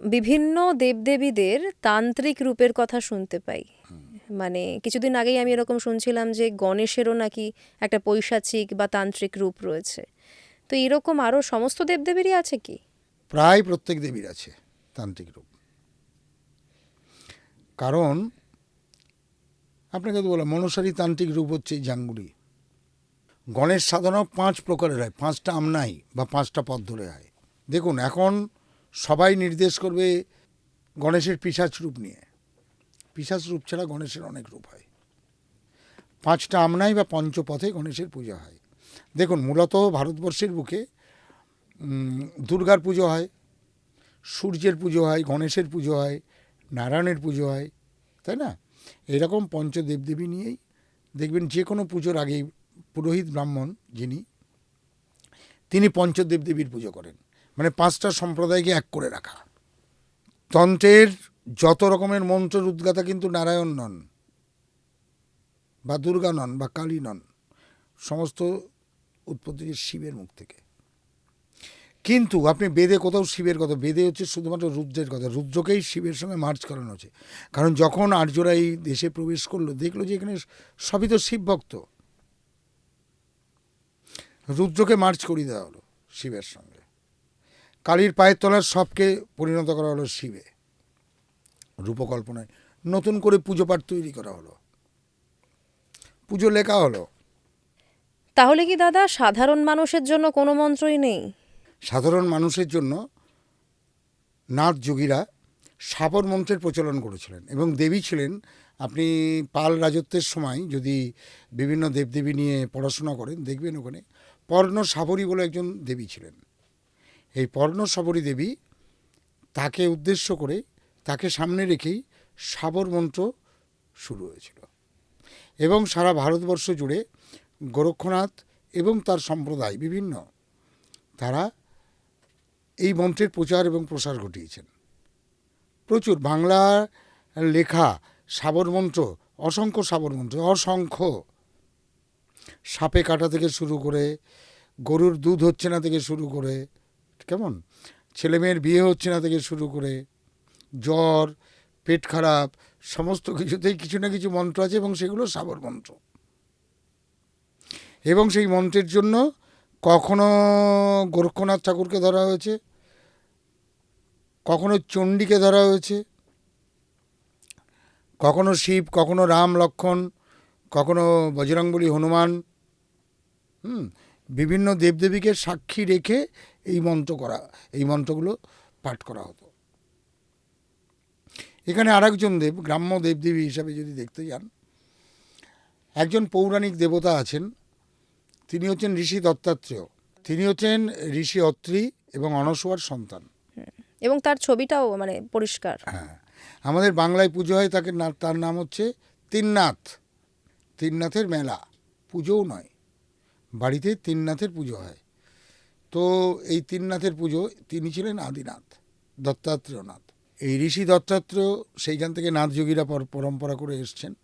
বিভিন্ন দেবদেবীদের তান্ত্রিক রূপের কথা শুনতে পাই। মানে কিছুদিন আগেই আমি এরকম শুনছিলাম যে গণেশেরও নাকি একটা পৈশাচিক বা তান্ত্রিক রূপ রয়েছে। তো এরকম আরও সমস্ত দেবদেবীরই আছে কি? প্রায় প্রত্যেক দেবীর আছে তান্ত্রিক রূপ। কারণ আপনাকে তো বললাম, মনসারী তান্ত্রিক রূপ হচ্ছে এই জাঙ্গুরি গণেশ সাধনাও পাঁচ প্রকারের হয়, পাঁচটা আমনাই বা পাঁচটা পথ ধরে হয়। দেখুন, এখন সবাই নির্দেশ করবে গণেশের পিসাচ রূপ নিয়ে। পিসাচ রূপ ছাড়া গণেশের অনেক রূপ হয়। পাঁচটা আমনাই বা পঞ্চপথে গণেশের পূজা হয়। দেখুন, মূলত ভারতবর্ষের বুকে দুর্গার পুজো হয়, সূর্যের পুজো হয়, গণেশের পুজো হয়, নারায়ণের পুজো হয়, তাই না? এরকম পঞ্চ দেবদেবী নিয়েই দেখবেন যে কোনো পুজোর আগেই পুরোহিত ব্রাহ্মণ যিনি, তিনি পঞ্চ দেবদেবীর পুজো করেন। পাঁচটা সম্প্রদায়কে এক করে রাখা। তন্ত্রের যত রকমের মন্ত্রের উদ্গাতা কিন্তু নারায়ণ নন, বা দুর্গা নন, বা কালী নন, সমস্ত উৎপত্তি শিবের মুখ থেকে। কিন্তু আপনি বেদে কোথাও শিবের কথা, বেদে হচ্ছে শুধুমাত্র রুদ্রের কথা, রুদ্রকেই শিবের সঙ্গে মার্চ করানো হচ্ছে। কারণ যখন আর্যরা এই দেশে প্রবেশ করল, দেখল যে এখানে সবই তো শিব ভক্ত। রুদ্রকে মার্চ করিয়ে দেওয়া হলো শিবের সঙ্গে। কালীর পায়ের তলার সবকে পরিণত করা হলো শিবে। রূপকল্পনায় নতুন করে পুজো পাঠ তৈরি করা হলো। পুজো লেখা হলো। তাহলে কি দাদা সাধারণ মানুষের জন্য কোনো মন্ত্রই নেই? সাধারণ মানুষের জন্য নাথ যোগীরা সাপর মন্ত্রের প্রচলন করেছিলেন এবং দেবী ছিলেন। আপনি পাল রাজত্বের সময় যদি বিভিন্ন দেবদেবী নিয়ে পড়াশোনা করেন দেখবেন ওখানে পর্ণ সাবরী বলে একজন দেবী ছিলেন। এই পর্ণ সাবরী দেবী তাকে উদ্দেশ্য করে তাকে সামনে রেখেই সাবর মন্ত্র শুরু হয়েছিল। এবং সারা ভারতবর্ষ জুড়ে গোরক্ষনাথ এবং তার সম্প্রদায় বিভিন্ন তারা এই মন্ত্রের প্রচার এবং প্রসার ঘটিয়েছেন। প্রচুর বাংলা লেখা সাবর মন্ত্র, অসংখ্য সাবর মন্ত্র, অসংখ্য। সাপে কাটা থেকে শুরু করে, গরুর দুধ হচ্ছে না থেকে শুরু করে কেমন? ছেলেমেয়ের বিয়ে হচ্ছে না থেকে শুরু করে, জ্বর, পেট খারাপ, সমস্ত কিছুতেই কিছু না কিছু মন্ত্র আছে এবং সেগুলো সাবর মন্ত্র। এবং সেই মন্ত্রের জন্য কখনো গোরক্ষনাথ ঠাকুরকে ধরা হয়েছে, কখনো চণ্ডীকে ধরা হয়েছে, কখনো শিব, কখনো রাম লক্ষণ, কখনো বজরংবলী হনুমান, হুম, বিভিন্ন দেবদেবীকে সাক্ষী রেখে এই মন্ত্র করা এই মন্ত্রগুলো পাঠ করা হতো। এখানে আরেকজন দেব গ্রাম্য দেবদেবী হিসাবে যদি দেখতে যান একজন পৌরাণিক দেবতা আছেন তিনি হচ্ছেন ঋষি দত্তাত্রেয়। তিনি হচ্ছেন ঋষি অত্রি এবং অনসোয়ার সন্তান। এবং তার ছবিটাও মানে পরিষ্কার। হ্যাঁ আমাদের বাংলায় পুজো হয় তাকে না- তার নাম হচ্ছে তিননাথ। তিননাথের মেলা পুজোও নয় বাড়িতে তিননাথের পুজো হয়। তো এই তিননাথের পুজো তিনি ছিলেন আদিনাথ, দত্তাত্রেয়নাথ। এই ঋষি দত্তাত্রেয় সেইখান থেকে নাথ যোগীরা পর- পরম্পরা করে এসছেন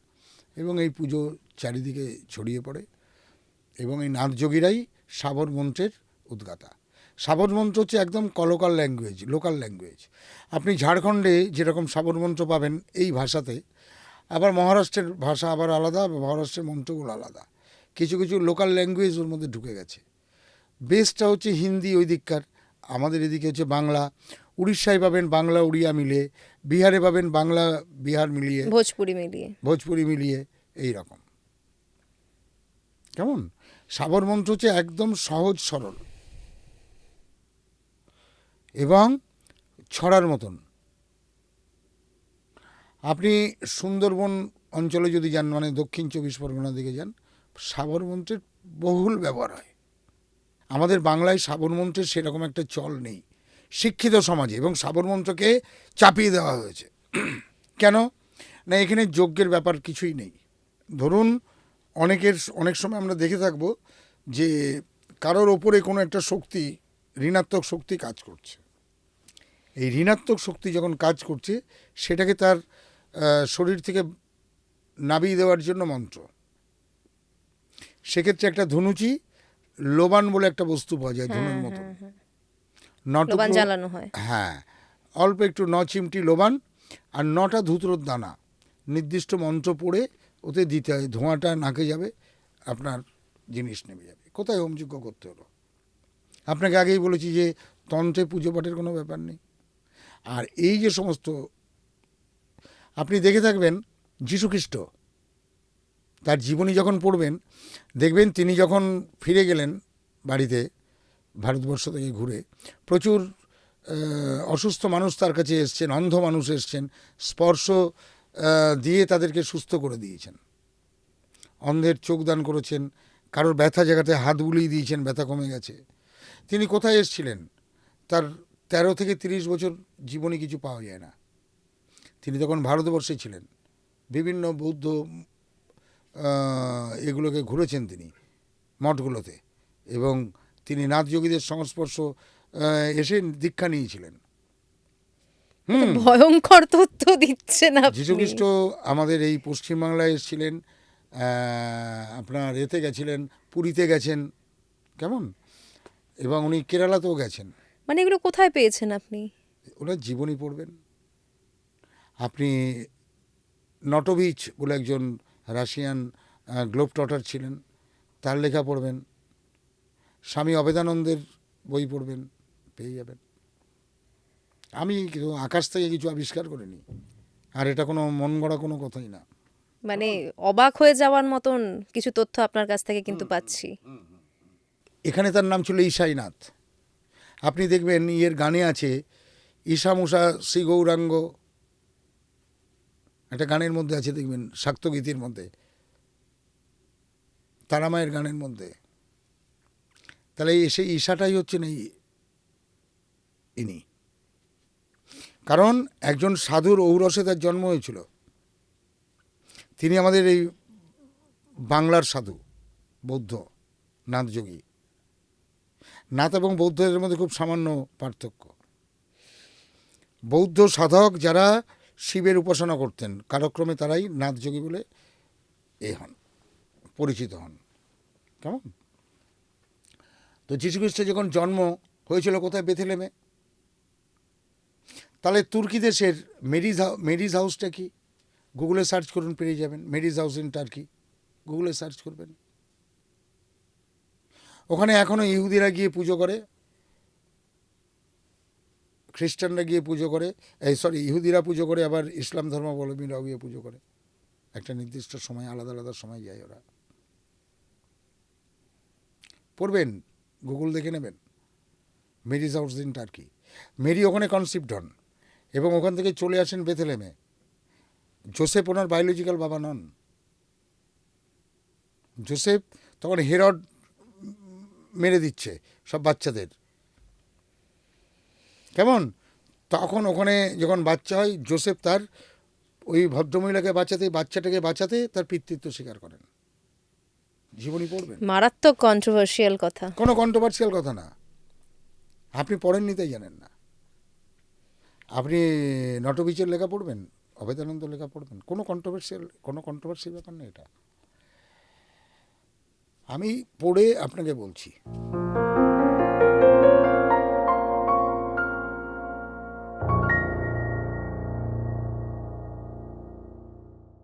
এবং এই পুজো চারিদিকে ছড়িয়ে পড়ে এবং এই নাথ যোগীরাই সাবর মন্ত্রের উদ্গাতা। সাবর মন্ত্র হচ্ছে একদম কলোকাল ল্যাঙ্গুয়েজ লোকাল ল্যাঙ্গুয়েজ আপনি ঝাড়খণ্ডে যেরকম সাবর মন্ত্র পাবেন এই ভাষাতে, আবার মহারাষ্ট্রের ভাষা আবার আলাদা মহারাষ্ট্রের মন্ত্রগুলো আলাদা। কিছু কিছু লোকাল ল্যাঙ্গুয়েজ ওর মধ্যে ঢুকে গেছে। বেসটা হচ্ছে হিন্দি ওই দিককার। আমাদের এদিকে হচ্ছে বাংলা। উড়িষ্যায় পাবেন বাংলা উড়িয়া মিলে বিহারে পাবেন বাংলা বিহার মিলিয়ে। ভোজপুরি মিলিয়ে। ভোজপুরি মিলিয়ে এই রকম। কেমন? সাবর মন্ত্র হচ্ছে একদম সহজ সরল। এবং ছড়ার মতন। আপনি সুন্দরবন অঞ্চলে যদি যান মানে দক্ষিণ চব্বিশ পরগনা দিকে যান সাবর মন্ত্রের বহুল ব্যবহার হয়। আমাদের বাংলায় সাবর মন্ত্রের সেরকম একটা চল নেই। শিক্ষিত সমাজে এবং সাবর মন্ত্রকে চাপিয়ে দেওয়া হয়েছে। কেন? না, এখানে যজ্ঞের ব্যাপার কিছুই নেই। ধরুন, অনেকের, অনেক সময় আমরা দেখে থাকব যে কারোর ওপরে কোনো একটা শক্তি, ঋণাত্মক শক্তি কাজ করছে। এই ঋণাত্মক শক্তি যখন কাজ করছে, সেটাকে তার শরীর থেকে নাবিয়ে দেওয়ার জন্য মন্ত্র। সেক্ষেত্রে একটা ধনুচি লোবান বলে একটা বস্তু পাওয়া যায় ধনুর মতো। লোবান জ্বালানো হয়। হ্যাঁ অল্প একটু ন চিমটি লোবান আর নটা ধুতরোর দানা। নির্দিষ্ট মন্ত্র পড়ে ওতে দিতে হয় ধোঁয়াটা নাকে যাবে আপনার জিনিস নেমে যাবে। কোথায় হোমযজ্ঞ করতে হলো? আপনাকে আগেই বলেছি যে তন্ত্রে পুজো পাঠের কোনো ব্যাপার নেই। আর এই যে সমস্ত আপনি দেখে থাকবেন যীশুখ্রিস্ট তার জীবনী যখন পড়বেন, দেখবেন তিনি যখন ফিরে গেলেন বাড়িতে, ভারতবর্ষ থেকে ঘুরে, প্রচুর অসুস্থ মানুষ তার কাছে এসছেন, অন্ধ মানুষ এসছেন, স্পর্শ দিয়ে তাদেরকে সুস্থ করে দিয়েছেন। অন্ধের চোখ দান করেছেন, কারোর ব্যথা জায়গাতে হাত বুলিয়ে দিয়েছেন, ব্যথা কমে গেছে। তিনি কোথায় এসছিলেন? তার তেরো থেকে তিরিশ বছর জীবনে কিছু পাওয়া যায় না। তিনি তখন ভারতবর্ষে ছিলেন। বিভিন্ন বৌদ্ধ এগুলোকে ঘুরেছেন তিনি মঠগুলোতে। এবং তিনি নাথ যোগীদের সংস্পর্শ এসে দীক্ষা নিয়েছিলেন। হুম। ভয়ঙ্কর তথ্য দিচ্ছেন যীশুখ্রিস্ট আমাদের এই পশ্চিমবাংলায় এসেছিলেন আপনার এতে গেছিলেন পুরীতে গেছেন কেমন? এবং উনি কেরালাতেও গেছেন। মানে এগুলো কোথায় পেয়েছেন আপনি? ওনার জীবনী পড়বেন। আপনি নটোভিচ বলে একজন রাশিয়ান গ্লোব টটার ছিলেন। তার লেখা পড়বেন। স্বামী অবেদানন্দের বই পড়বেন। পেয়ে যাবেন। আমি কিন্তু আকাশ থেকে কিছু আবিষ্কার করিনি। আর এটা কোনো মন গড়া কোনো কথাই না। মানে অবাক হয়ে যাওয়ার মতন কিছু তথ্য আপনার কাছ থেকে কিন্তু পাচ্ছি। এখানে তার নাম ছিল ঈশাইনাথ। আপনি দেখবেন ইয়ের গানে আছে ঈশা মুষা শ্রী গৌরাঙ্গ একটা গানের মধ্যে আছে, দেখবেন শাক্তগীতির মধ্যে। তারামায়ের গানের মধ্যে। তাহলে সেই ঈশাটাই হচ্ছেন এই ইনি। কারণ একজন সাধুর ঔরসে তার জন্ম হয়েছিল। তিনি আমাদের এই বাংলার সাধু, বৌদ্ধ, নাথযোগী। নাথ এবং বৌদ্ধদের মধ্যে খুব সামান্য পার্থক্য। বৌদ্ধ সাধক যারা শিবের উপাসনা করতেন। কালক্রমে তারাই নাথযোগী বলে এ হন, পরিচিত হন। কেমন? তো যীশুখ্রিস্টের যখন জন্ম হয়েছিল, কোথায়? বেথেলেমে। তাহলে তুর্কি দেশের মেরিজ মেরিজ হাউসটা কি? গুগলে সার্চ করুন, পেরিয়ে যাবেন। মেরিজ হাউস ইন টার্কি, গুগলে সার্চ করবেন। ওখানে এখনও ইহুদিরা গিয়ে পুজো করে। খ্রিস্টানরা গিয়ে পুজো করে, এই সরি ইহুদিরা পুজো করে, আবার ইসলাম ধর্মাবলম্বীরাও গিয়ে পুজো করে। একটা নির্দিষ্ট সময়, আলাদা আলাদা সময় যায় ওরা। পড়বেন গুগল দেখে নেবেন। Marriage house in Turkey Mary ওখানে কনসিপ্ট হন, এবং ওখান থেকে চলে আসেন বেথেলেমে। জোসেফ ওনার বায়োলজিক্যাল বাবা নন। জোসেফ তখন হেরড মেরে দিচ্ছে, সব বাচ্চাদের। কেমন? তখন ওখানে যখন বাচ্চা হয় জোসেফ তার ওই ভদ্রমহিলাকে বাঁচাতে বাচ্চাটাকে বাঁচাতে তার পিতৃত্ব স্বীকার করেন। জীবনী পড়বেন। মারাত্মক কন্ট্রোভার্সিয়াল কথা। কোনো কন্ট্রোভার্সিয়াল কথা না। আপনি পড়েননি তাই জানেন না। আপনি নটবিচের লেখা পড়বেন অভেদানন্দ লেখা পড়বেন কোনো কন্ট্রোভার্সিয়াল কোনো কন্ট্রোভার্সিয়াল ব্যাপার না এটা। আমি পড়ে আপনাকে বলছি।